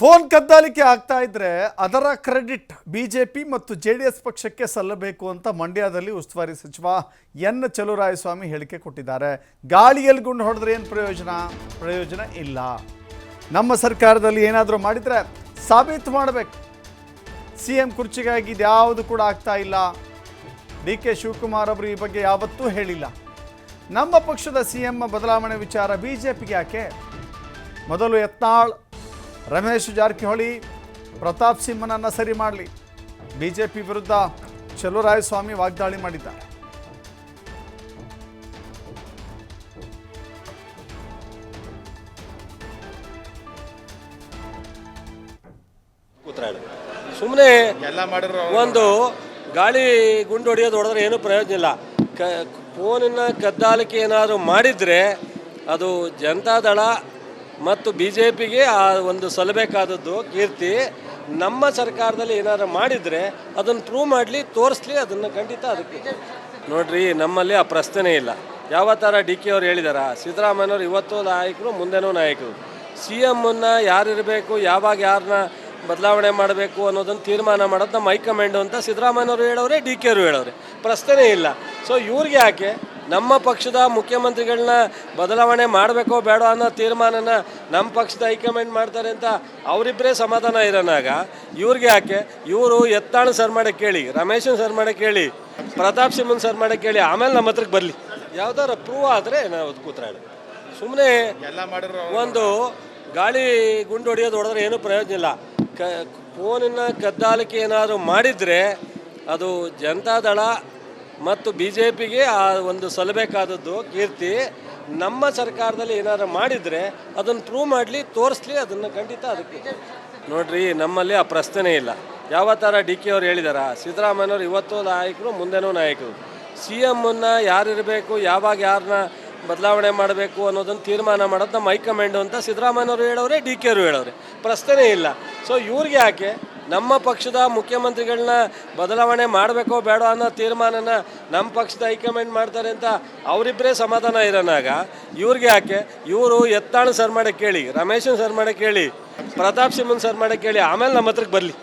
Phone ಕದ್ದಾಲಿಕೆ ಆಗ್ತಾ ಇದ್ರೆ ಅದರ ಕ್ರೆಡಿಟ್ ಬಿಜೆಪಿ ಮತ್ತು ಜೆ ಡಿ ಎಸ್ ಪಕ್ಷಕ್ಕೆ ಸಲ್ಲಬೇಕು ಅಂತ ಮಂಡ್ಯದಲ್ಲಿ ಉಸ್ತುವಾರಿ ಸಚಿವ ಎನ್ ಚಲುರಾಯಸ್ವಾಮಿ ಹೇಳಿಕೆ ಕೊಟ್ಟಿದ್ದಾರೆ. ಗಾಳಿಯಲ್ಲಿ ಗುಂಡು ಹೊಡೆದ್ರೆ ಏನು ಪ್ರಯೋಜನ? ಪ್ರಯೋಜನ ಇಲ್ಲ. ನಮ್ಮ ಸರ್ಕಾರದಲ್ಲಿ ಏನಾದರೂ ಮಾಡಿದರೆ ಸಾಬೀತು ಮಾಡಬೇಕು. ಸಿ ಎಂ ಕುರ್ಚಿಗಾಗಿ ಇದ್ಯಾವುದು ಕೂಡ ಆಗ್ತಾ ಇಲ್ಲ. ಡಿ ಕೆ ಶಿವಕುಮಾರ್ ಅವರು ಈ ಬಗ್ಗೆ ಯಾವತ್ತೂ ಹೇಳಿಲ್ಲ. ನಮ್ಮ ಪಕ್ಷದ ಸಿ ಎಂ ಬದಲಾವಣೆ ವಿಚಾರ ಬಿ ಜೆ ಪಿಗೆ ಯಾಕೆ? ಮೊದಲು ಯತ್ನಾಳ್ ರಮೇಶ್ ಜಾರಕಿಹೊಳಿ ಪ್ರತಾಪ್ ಸಿಂಹನನ್ನ ಸರಿ ಮಾಡಲಿ. ಬಿ ಜೆ ಪಿ ವಿರುದ್ಧ ಚಲುರಾಯಸ್ವಾಮಿ ವಾಗ್ದಾಳಿ ಮಾಡಿದ್ದಾರೆ ಸುಮ್ಮನೆ ಎಲ್ಲ ಮಾಡಿರೋ ಒಂದು ಗಾಳಿ ಗುಂಡು ಹೊಡೆಯೋದು ಹೊಡೆದ್ರೆ ಏನೂ ಪ್ರಯೋಜನ ಇಲ್ಲ. ಕ ಫೋನಿನ ಕದ್ದಾಲಿಕೆ ಏನಾದರೂ ಮಾಡಿದರೆ ಅದು ಜನತಾದಳ ಮತ್ತು ಬಿ ಜೆ ಪಿಗೆ ಆ ಒಂದು ಸಲ್ಲಬೇಕಾದದ್ದು ಕೀರ್ತಿ, ನಮ್ಮ ಸರ್ಕಾರದಲ್ಲಿ ಏನಾದ್ರು ಮಾಡಿದರೆ ಅದನ್ನು ಪ್ರೂವ್ ಮಾಡಲಿ, ತೋರಿಸ್ಲಿ, ಅದನ್ನು ಖಂಡಿತ ಅದಕ್ಕೆ. ನೋಡ್ರಿ, ನಮ್ಮಲ್ಲಿ ಆ ಪ್ರಶ್ನೆ ಇಲ್ಲ. ಯಾವ ಥರ ಡಿ ಕೆ ಅವ್ರು ಹೇಳಿದಾರ? ಸಿದ್ದರಾಮಯ್ಯವ್ರು ಇವತ್ತು ನಾಯಕರು, ಮುಂದೆನೂ ನಾಯಕರು. ಸಿ ಎಮ್ಮನ್ನ ಯಾರಿರಬೇಕು, ಯಾವಾಗ ಯಾರನ್ನ ಬದಲಾವಣೆ ಮಾಡಬೇಕು ಅನ್ನೋದನ್ನು ತೀರ್ಮಾನ ಮಾಡೋದು ನಮ್ಮ ಹೈಕಮಾಂಡು ಅಂತ ಸಿದ್ದರಾಮಯ್ಯವ್ರು ಹೇಳೋರೆ, ಡಿ ಕೆ ಅವರು ಹೇಳೋರೆ. ಪ್ರಶ್ನೆ ಇಲ್ಲ. ಸೊ ಇವ್ರಿಗೆ ಯಾಕೆ? ನಮ್ಮ ಪಕ್ಷದ ಮುಖ್ಯಮಂತ್ರಿಗಳನ್ನ ಬದಲಾವಣೆ ಮಾಡಬೇಕೋ ಬೇಡ ಅನ್ನೋ ತೀರ್ಮಾನನ ನಮ್ಮ ಪಕ್ಷದ ಹೈಕಮಾಂಡ್ ಮಾಡ್ತಾರೆ ಅಂತ ಅವರಿಬ್ಬರೇ ಸಮಾಧಾನ ಇರೋನಾಗ ಇವ್ರಿಗೆ ಯಾಕೆ? ಇವರು ಎತ್ತಾಣ ಸರ್ ಮಾಡಕ್ಕೆ ಕೇಳಿ ರಮೇಶನ್ ಸರ್ ಮಾಡಕ್ಕೆ ಕೇಳಿ ಪ್ರತಾಪ್ ಸಿಂಹನ್ ಸರ್ ಮಾಡಕ್ಕೆ ಕೇಳಿ ಆಮೇಲೆ ನಮ್ಮ ಹತ್ರಕ್ಕೆ ಬರಲಿ. ಯಾವ್ದಾರು ಪ್ರೂವ್ ಆದರೆ ನಾವು ಕೂತ್ರಾಡ ಸುಮ್ಮನೆ ಒಂದು ಗಾಳಿ ಗುಂಡು ಹೊಡೆಯೋದು ಹೊಡೆದ್ರೆ ಏನೂ ಪ್ರಯೋಜನ ಇಲ್ಲ. ಕ ಫೋನಿನ ಕದ್ದಾಲಿಕೆ ಏನಾದರೂ ಮಾಡಿದರೆ ಅದು ಜನತಾದಳ ಮತ್ತು ಬಿ ಜೆ ಪಿಗೆ ಆ ಒಂದು ಸಲ್ಲಬೇಕಾದದ್ದು ಕೀರ್ತಿ, ನಮ್ಮ ಸರ್ಕಾರದಲ್ಲಿ ಏನಾದ್ರು ಮಾಡಿದರೆ ಅದನ್ನು ಪ್ರೂವ್ ಮಾಡಲಿ, ತೋರಿಸ್ಲಿ, ಅದನ್ನು ಖಂಡಿತ ಅದಕ್ಕೆ. ನೋಡ್ರಿ, ನಮ್ಮಲ್ಲಿ ಆ ಪ್ರಶ್ನೆ ಇಲ್ಲ. ಯಾವ ಥರ ಡಿ ಕೆ ಅವ್ರು ಹೇಳಿದಾರ? ಸಿದ್ದರಾಮಯ್ಯವ್ರು ಇವತ್ತು ನಾಯಕರು, ಮುಂದೆನೂ ನಾಯಕರು. ಸಿ ಎಮ್ಮನ್ನ ಯಾರಿರಬೇಕು, ಯಾವಾಗ ಯಾರನ್ನ ಬದಲಾವಣೆ ಮಾಡಬೇಕು ಅನ್ನೋದನ್ನು ತೀರ್ಮಾನ ಮಾಡೋದು ನಮ್ಮ ಹೈಕಮಾಂಡು ಅಂತ ಸಿದ್ದರಾಮಯ್ಯವ್ರು ಹೇಳೋರೆ, ಡಿ ಕೆ ಅವರು ಹೇಳೋರೆ. ಪ್ರಶ್ನೆ ಇಲ್ಲ. ಸೊ ಇವ್ರಿಗೆ ಯಾಕೆ? ನಮ್ಮ ಪಕ್ಷದ ಮುಖ್ಯಮಂತ್ರಿಗಳನ್ನ ಬದಲಾವಣೆ ಮಾಡಬೇಕೋ ಬೇಡ ಅನ್ನೋ ತೀರ್ಮಾನನ ನಮ್ಮ ಪಕ್ಷದ ಹೈಕಮಾಂಡ್ ಮಾಡ್ತಾರೆ ಅಂತ ಅವರಿಬ್ಬರೇ ಸಮಾಧಾನ ಇರೋನಾಗ ಇವ್ರಿಗೆ ಯಾಕೆ? ಇವರು ಎತ್ತಾಣ ಸರ್ ಮಾಡಕ್ಕೆ ಕೇಳಿ, ರಮೇಶನ್ ಸರ್ ಮಾಡಕ್ಕೆ ಕೇಳಿ, ಪ್ರತಾಪ್ ಸಿಂಹನ್ ಸರ್ ಮಾಡಕ್ಕೆ ಕೇಳಿ, ಆಮೇಲೆ ನಮ್ಮ ಹತ್ರಕ್ಕೆ ಬರಲಿ.